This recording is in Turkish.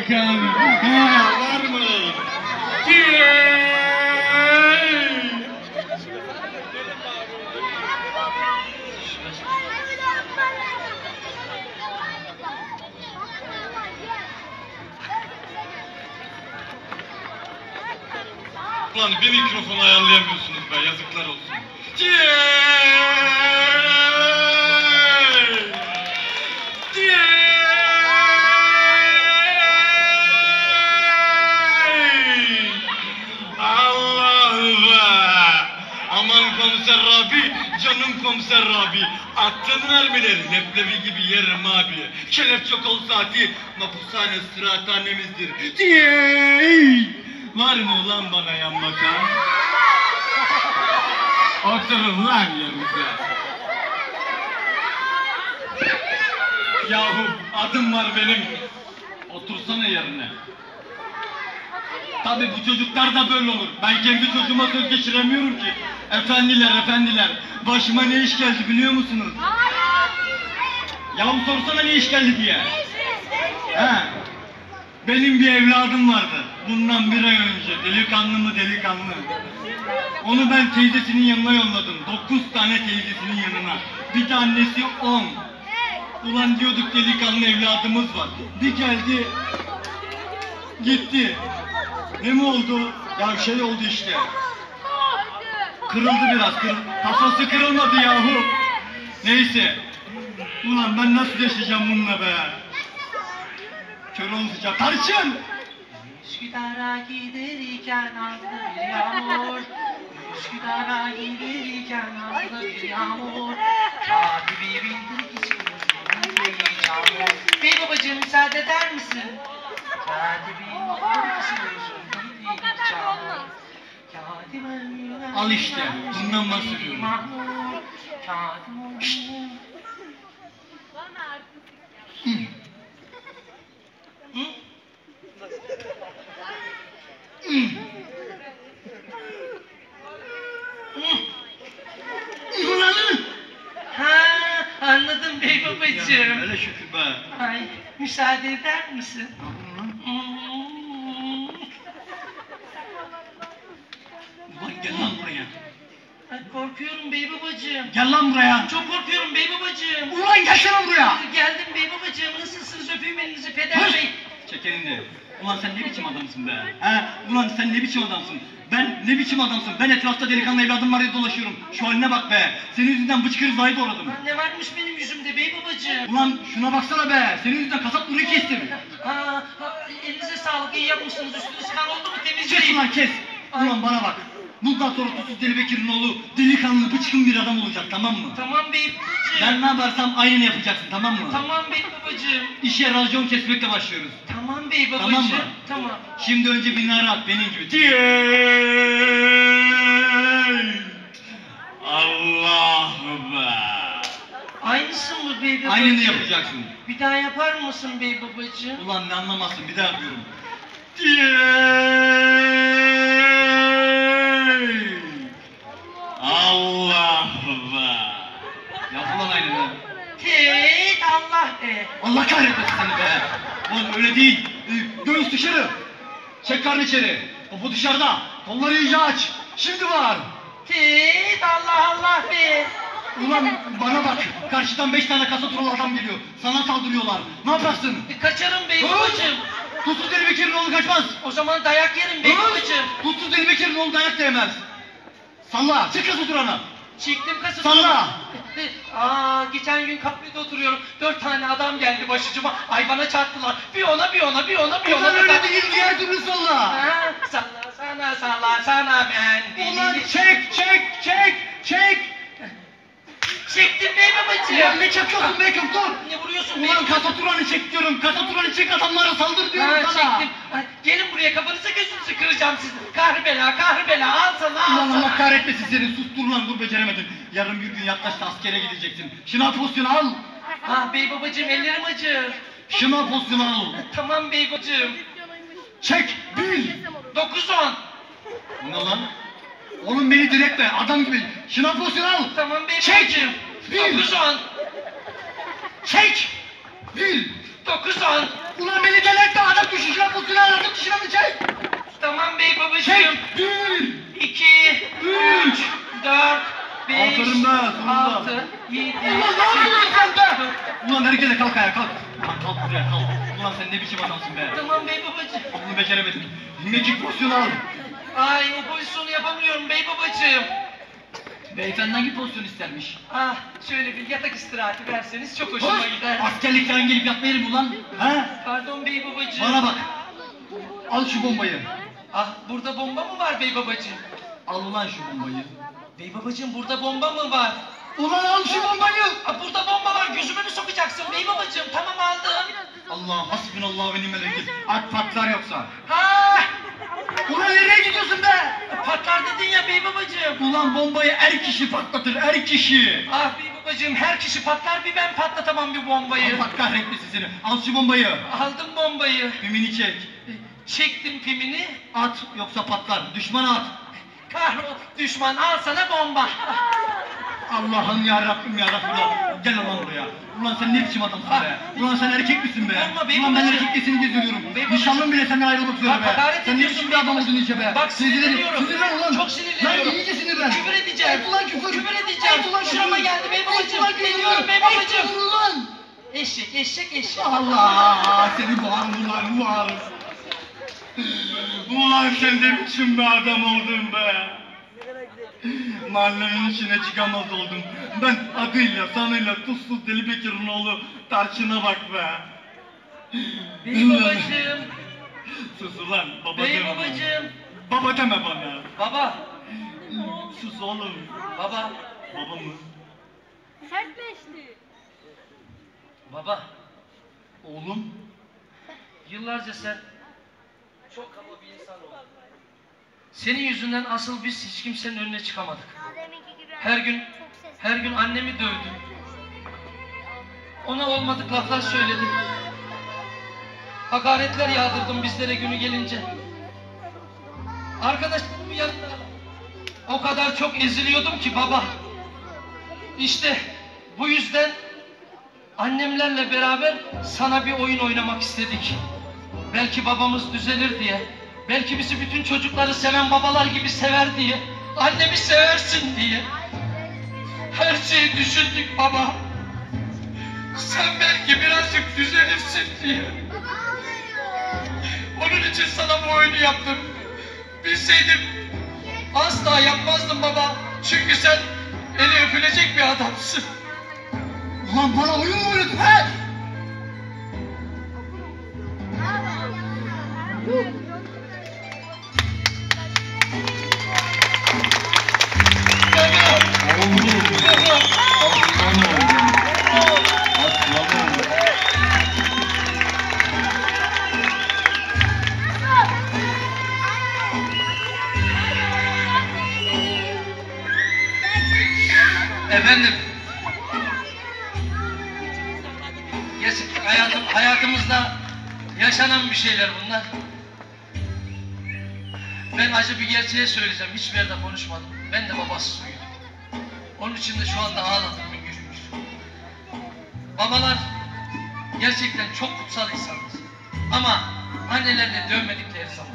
bakalım. Ha, var mı? Ulan bir mikrofon ayarlayamıyorsunuz be yazıklar olsun. Diye. Komiser Rabi. Attın mermileri, leblebi gibi yerim abi. Kelepçe kol saati, mapushane sıraathanemizdir. Diye! Var mı ulan bana yan bakan? Oturun lan yerinize. Yahu adım var benim. Otursana yerine. Tabi bu çocuklar da böyle olur. Ben kendi çocuğuma söz geçiremiyorum ki. Efendiler efendiler. Başıma ne iş geldi biliyor musunuz? Yahu sorsana ne iş geldi diye. He. Benim bir evladım vardı. Bundan bir ay önce. Delikanlı mı delikanlı. Onu ben teyzesinin yanına yolladım. Dokuz tane teyzesinin yanına. Bir tanesi on. Ulan diyorduk delikanlı evladımız var. Bir geldi, gitti. Ne mi oldu? Ya şey oldu işte. Kırıldı biraz, kır, kafası kırılmadı yahu. Neyse. Ulan ben nasıl yaşayacağım bununla be? Kör olacağım. Tarçın! Üsküdar'a giderken bir yağmur Üsküdar'a giderken bir yağmur Katibi bildir Bey babacığım müsaade eder misin? Katibi bildir ki çamur Al işte, bundan bahsediyorum. Katiben Hı. Hı? Hı? Ulan! Ha, anladım bey babacığım. Öyle şükür be. Ay, müsaade eder misin? Ne korkuyorum bey babacığım. Gel lan buraya. Çok korkuyorum bey babacığım. Ulan gelsene buraya. Geldim bey babacığım. Nasılsınız? Öpeyim elinizi peder Hış! bey. Çek elini. Ulan sen ne biçim adamsın be? He? Ulan sen ne biçim adamsın? Ben ne biçim adamsın? Ben etrafta delikanlı evladım var diye dolaşıyorum. Şu haline bak be. Senin yüzünden bıçkırı zayıf doğradım. Lan Ne varmış benim yüzümde bey babacığım? Ulan şuna baksana be. Senin yüzünden kasap bunu kestim. Ha, ha, elinize sağlık. iyi yapmışsınız. Üstünüz kan oldu mu Kes temizleyin. ulan kes. Ulan bana bak. Bundan sonra Tuzsuz Deli Bekir'in oğlu delikanlı bıçkın bir adam olacak tamam mı? Tamam bey babacığım. Ben ne yaparsam aynını yapacaksın tamam mı? Tamam bey babacığım. İşe racon kesmekle başlıyoruz. Tamam bey babacığım. Tamam mı? Tamam. Şimdi önce bir nara at benim gibi. Diyey! Allah be! Aynısı mı bey babacığım? Aynını yapacaksın. Bir daha yapar mısın bey babacığım? Ulan ne anlamazsın bir daha yapıyorum. Değil. Ee, Göğüs dışarı. Çek karnı içeri. Popo dışarıda. Kolları iyice aç. Şimdi var. Tek Allah Allah be. Ulan bana bak. Karşıdan beş tane kasa turalı adam geliyor. Sana saldırıyorlar. Ne yaparsın? E, Kaçarım bey babacığım. Tutsuz Deli Bekir'in oğlu kaçmaz. O zaman dayak yerim bey babacığım. Tutsuz Deli Bekir'in oğlu dayak da yemez. Salla. Çık kasa turana. Çektim kasıtı. Salla. Aa geçen gün kafede oturuyorum. Dört tane adam geldi başucuma. Ay bana çarptılar. Bir ona bir ona bir ona bir ona. Ulan öyle değil diğer türlü salla. Ha, salla sana salla sana ben Ulan çek çek. Çektim bey babacığım. Ulan ne çekiyorsun be dur. Ne vuruyorsun Ulan babacığım? kasa turanı çek diyorum. Kasa turanı çek adamlara saldır diyorum Ha, sana. çektim. Gelin buraya kafanıza gözünüzü kıracağım sizi. Kahri bela kahri bela al sana al Ulan sana. Allah kahretmesin seni. Sustur lan dur beceremedin. Yarın bir gün yaklaştı askere gideceksin. Şınav pozisyonu al. Ah bey babacığım ellerim acır. Şınav pozisyonu al. Tamam bey babacığım. Çek. Bil. 9-10. Bu ne lan? Oğlum beni diretme adam gibi. Şınav pozisyonu al. Tamam bey Çek. babacığım. Bir. 9-10. Dil. Dokuz on. Ulan beni delirtti adam düşüşüne putunu anlatıp dışına mı çek? Tamam bey babacığım. Çek. Dil. İki. Üç. Dört. Beş. Aferin be. Sonunda. Altı. Yedi. Ulan ne yapıyorsun sen be? Ulan herkese kalk ayağa kalk. Lan kalk buraya kalk. Ulan sen ne biçim adamsın be. Tamam bey babacığım. Bunu beceremedim. Magic pozisyonu al. Ay o pozisyonu yapamıyorum bey babacığım. Beyefendi hangi pozisyon istermiş? Ah şöyle bir yatak istirahati verseniz çok hoşuma Hoş. gider. Askerlikten gelip yatmayalım ulan. Ha? Pardon bey babacığım. Bana bak. Al şu bombayı. Ah burada bomba mı var bey babacığım? Al ulan şu bombayı. Bey babacığım burada bomba mı var? Ulan al şu bombayı. Ah burada bomba var gözüme mi sokacaksın bey babacığım? Tamam aldım. Allah hasbinallah ve ni'mel vekil. At patlar yoksa. Ha Ulan nereye gidiyorsun be? patlar dedin ya bey babacığım. Ulan bombayı er kişi patlatır, er kişi. Ah bey babacığım her kişi patlar bir ben patlatamam bir bombayı. Allah kahretmesin seni. Al şu bombayı. Aldım bombayı. Pimini çek. Çektim pimini. At yoksa patlar. Düşmana at. Kahrol düşman al sana bomba. Allah'ım ya Rabbim ya Resulallah. Gel ulan buraya. Ulan sen ne biçim adamsın be? Ulan sen erkek misin be? Olma be Ulan ben babacığım. erkekliğini gezdiriyorum. Be babacığım. Nişanlım bile senden ayrılmak üzere Bak be. hakaret Sen ne ediyorsun biçim bir adam oldun iyice be. Bak sinirleniyorum. Sinirlen ulan. Çok sinirleniyorum. Lan iyice sinirlen. Küfür edeceğim. Et ulan küfür. Küfür edeceğim. Et ulan küfür. Şurama geldi be Et babacığım. ulan küfür. Geliyorum be Et babacığım. ulan. Eşek eşek eşek. Allah seni boğarım ulan boğarım. Ulan sen ne biçim bir adam oldun be. Mahallenin içine çıkamaz oldum. Ben adıyla sanıyla tuzsuz Deli Bekir'in oğlu Tarçın'a bak be. Bey babacığım. Sus ulan baba Bey deme bana. babacığım. Baba deme bana. Baba. Sus oğlum. Baba. Baba mı? Sertleşti. Baba. Oğlum. Yıllarca sen çok kaba bir insan oldun. Senin yüzünden asıl biz hiç kimsenin önüne çıkamadık. Her gün her gün annemi dövdün. Ona olmadık laflar söyledin. Hakaretler yağdırdın bizlere günü gelince. Arkadaşlarımın yanında o kadar çok eziliyordum ki baba. İşte bu yüzden annemlerle beraber sana bir oyun oynamak istedik. Belki babamız düzelir diye. Belki bizi bütün çocukları seven babalar gibi sever diye. Annemi seversin diye. Her şeyi düşündük baba. Sen belki birazcık düzelirsin diye. Onun için sana bu oyunu yaptım. Bilseydim asla yapmazdım baba. Çünkü sen eli öpülecek bir adamsın. Ulan bana oyun mu oynadın he? Efendim. Hayatım, hayatımızda yaşanan bir şeyler bunlar. Ben acı bir gerçeği söyleyeceğim. Hiçbir yerde konuşmadım. Ben de babasız büyüdüm. Onun için de şu anda ağladım hüngür hüngür. Babalar gerçekten çok kutsal insanlar. Ama annelerini dövmedikleri zaman